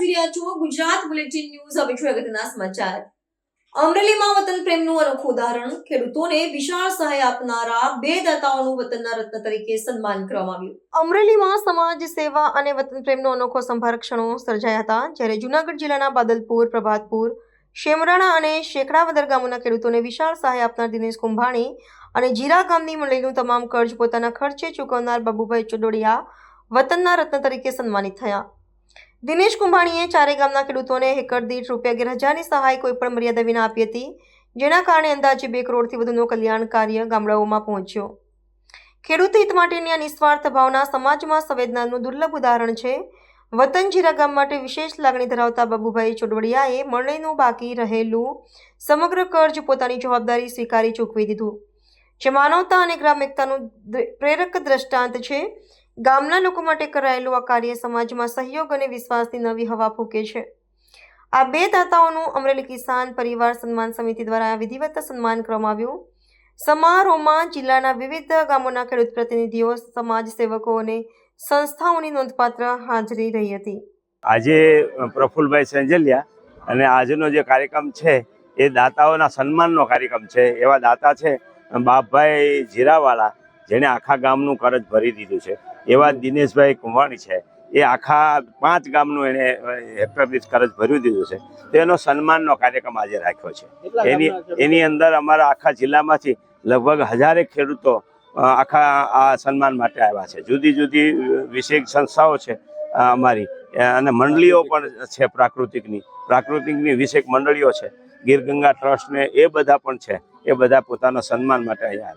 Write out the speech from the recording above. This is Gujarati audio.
ગુજરાત બુલેટિન ન્યૂઝ હવે છું અગત્યના સમાચાર. અમરેલીમાં વતન પ્રેમનું અનોખું ઉદાહરણ. ખેડૂતોને વિશાળ સહાય આપનારા બે દાતાઓનું વતનના રત્ન તરીકે સન્માન કરવામાં આવ્યું. અમરેલીમાં સમાજ સેવા અને વતન પ્રેમનો અનોખો સંભાર ક્ષણો સર્જાયા હતા, જ્યારે જુનાગઢ જિલ્લાના બાદલપુર, પ્રભાતપુર, શેમરાણા અને શેકડાવદર ગામોના ખેડૂતોને વિશાળ સહાય આપનાર દિનેશ કુંભાણી અને જીરા ગામની મંડળીનું તમામ કર્જ પોતાના ખર્ચે ચૂકવનાર બાબુભાઈ ચુડોડિયા વતનના રત્ન તરીકે સન્માનિત થયા. દિનેશ કુંભાણીએ ચારે ગામના ખેડૂતોને હેકર દીઠ રૂપિયા અગિયાર હજારની સહાય કોઈપણ મર્યાદા વિના આપી હતી, જેના કારણે અંદાજે બે કરોડથી વધુનું કલ્યાણ કાર્ય ગામડાઓમાં પહોંચ્યો. ખેડૂત હિત માટેની આ નિસ્વાર્થ ભાવના સમાજમાં સંવેદનાનું દુર્લભ ઉદાહરણ છે. વતન જીરા ગામ માટે વિશેષ લાગણી ધરાવતા બાબુભાઈ ચોડવડિયાએ મંડળીનું બાકી રહેલું સમગ્ર કર્જ પોતાની જવાબદારી સ્વીકારી ચૂકવી દીધું. જે માનવતા અને ગ્રામ એકતાનું પ્રેરક દ્રષ્ટાંત છે. ગામના લોકો માટે કરાયેલું આ કાર્ય સમાજમાં સહયોગ અને વિશ્વાસની નવી હવા ફૂંકે છે. આ બે દાતાઓનું અમરેલી કિસાન પરિવાર સન્માન સમિતિ દ્વારા વિધિવત સન્માન કરવામાં આવ્યું. સમારોહમાં જિલ્લાના વિવિધ ગામોના ખેડૂત પ્રતિનિધિઓ, સમાજ સેવકો અને સંસ્થાઓની નોંધપાત્ર હાજરી રહી હતી. આજે પ્રફુલભાઈ સેંજલિયા અને આજનો જે કાર્યક્રમ છે, એ દાતાઓના સન્માનનો કાર્યક્રમ છે. એવા દાતા છે બાપભાઈ જીરાવાલા જેણે આખા ગામનું કરજ ભરી દીધું છે. એવા દિનેશભાઈ કુંવાણી છે. એ આખા પાંચ ગામનું એણે હેક્ટર દીઠ કરજ ભર્યું દીધું છે. તેનો સન્માનનો કાર્યક્રમ આજે રાખ્યો છે. એની એની અંદર અમારા આખા જિલ્લામાંથી લગભગ હજારેક ખેડૂતો આખા આ સન્માન માટે આવ્યા છે. જુદી જુદી વિશેષ સંસ્થાઓ છે અમારી. અને મંડળીઓ પણ છે પ્રાકૃતિકની. પ્રાકૃતિકની વિશેષ મંડળીઓ છે. ગીર ગંગા ટ્રસ્ટ ને એ બધા પણ છે. એ બધા પોતાના સન્માન માટે અહીંયા આવ્યા